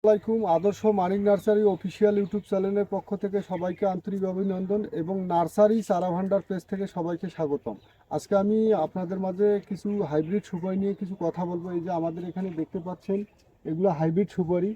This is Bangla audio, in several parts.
আসসালামাইকুম আদর্শ মানিক নার্সারি অফিসিয়াল ইউটিউব চ্যানেলের পক্ষ থেকে সবাইকে আন্তরিক অভিনন্দন এবং নার্সারি চারা ভান্ডার পেজ থেকে সবাইকে স্বাগতম। আজকে আমি আপনাদের মাঝে কিছু হাইব্রিড সুপারি নিয়ে কিছু কথা বলব। এই যে আমাদের এখানে দেখতে পাচ্ছেন, এগুলো হাইব্রিড সুপারি।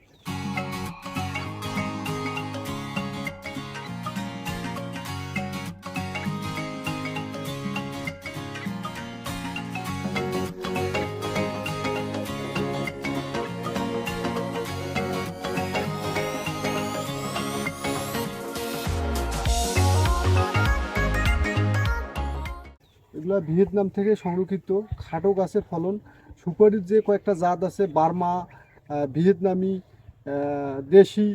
এগুলো ভিয়েতনাম থেকে সংরক্ষিত খাটো গাছের ফলন। সুপারির যে কয়েকটা জাত আছে বার্মা ভিয়েতনামি দেশি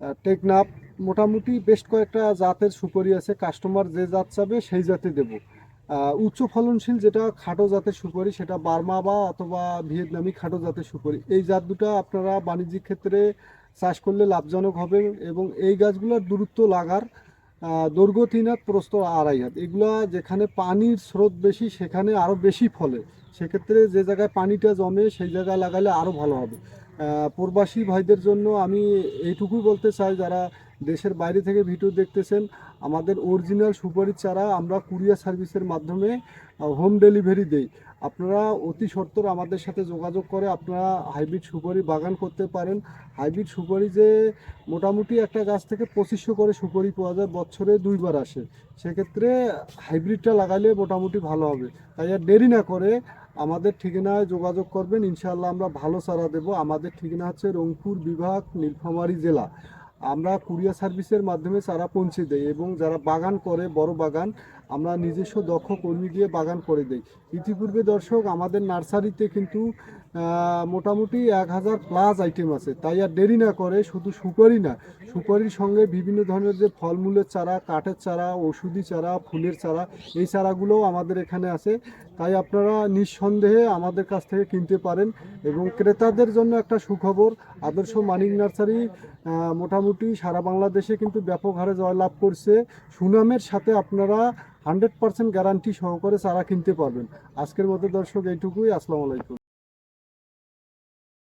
আহ, টেকনাফ মোটামুটি বেশ কয়েকটা জাতের সুপারি আছে। কাস্টমার যে জাত চাবে সেই জাতে দেব। উচ্চ ফলনশীল যেটা খাটো জাতের সুপারি সেটা বার্মা বা অথবা ভিয়েতনামি খাটো জাতের সুপারি। এই জাত দুটা আপনারা বাণিজ্যিক ক্ষেত্রে চাষ করলে লাভজনক হবে এবং এই গাছগুলোর দূরত্ব লাগার দৈর্ঘ্য তিন হাত প্রস্ত আড়াই হাত। এগুলা যেখানে পানির স্রোত বেশি, সেখানে আরও বেশি ফলে। সেক্ষেত্রে যে জায়গায় পানিটা জমে, সেই জায়গায় লাগালে আরও ভালো হবে। প্রবাসী ভাইদের জন্য আমি এইটুকুই বলতে চাই, যারা দেশের বাইরে থেকে ভিডিও দেখতেছেন, আমাদের অরিজিনাল সুপারি চারা আমরা কুরিয়ার সার্ভিসের মাধ্যমে হোম ডেলিভারি দেই। আপনারা অতি সত্বর আমাদের সাথে যোগাযোগ করে আপনারা হাইব্রিড সুপারি বাগান করতে পারেন। হাইব্রিড সুপারি যে মোটামুটি একটা গাছ থেকে পঁচিশশো করে সুপারি পাওয়া যায়, বছরে দুইবার আসে। সেক্ষেত্রে হাইব্রিডটা লাগালে মোটামুটি ভালো হবে। তাই আর দেরি না করে আমাদের ঠিকানায় যোগাযোগ করবেন। ইনশাআল্লাহ আমরা ভালো চারা দেব। আমাদের ঠিকানা হচ্ছে রংপুর বিভাগ, নীলফামারী জেলা। আমরা কুরিয়ার সার্ভিসের মাধ্যমে চারা পৌঁছে দেয় এবং যারা বাগান করে বড় বাগান আমরা নিজস্ব দক্ষ কর্মী দিয়ে বাগান করে দেই। ইতিপূর্বে দর্শক, আমাদের নার্সারিতে কিন্তু মোটামুটি এক হাজার প্লাস আইটেম আছে। তাই আর দেরি না করে, শুধু সুপারি না, সুপারির সঙ্গে বিভিন্ন ধরনের যে ফলমূলের চারা, কাঠের চারা, ওষুধি চারা, ফুলের চারা, এই চারাগুলোও আমাদের এখানে আছে। তাই আপনারা নিঃসন্দেহে আমাদের কাছ থেকে কিনতে পারেন এবং ক্রেতাদের জন্য একটা সুখবর, আদর্শ মানিক নার্সারি মোটামুটি সারা বাংলাদেশে কিন্তু ব্যাপক হারে জয়লাভ করছে। সুনামের সাথে আপনারা হান্ড্রেড পার্সেন্ট গ্যারান্টি সহকারে চারা কিনতে পারবেন। আজকের মতো দর্শক এইটুকুই। আসসালামু আলাইকুম।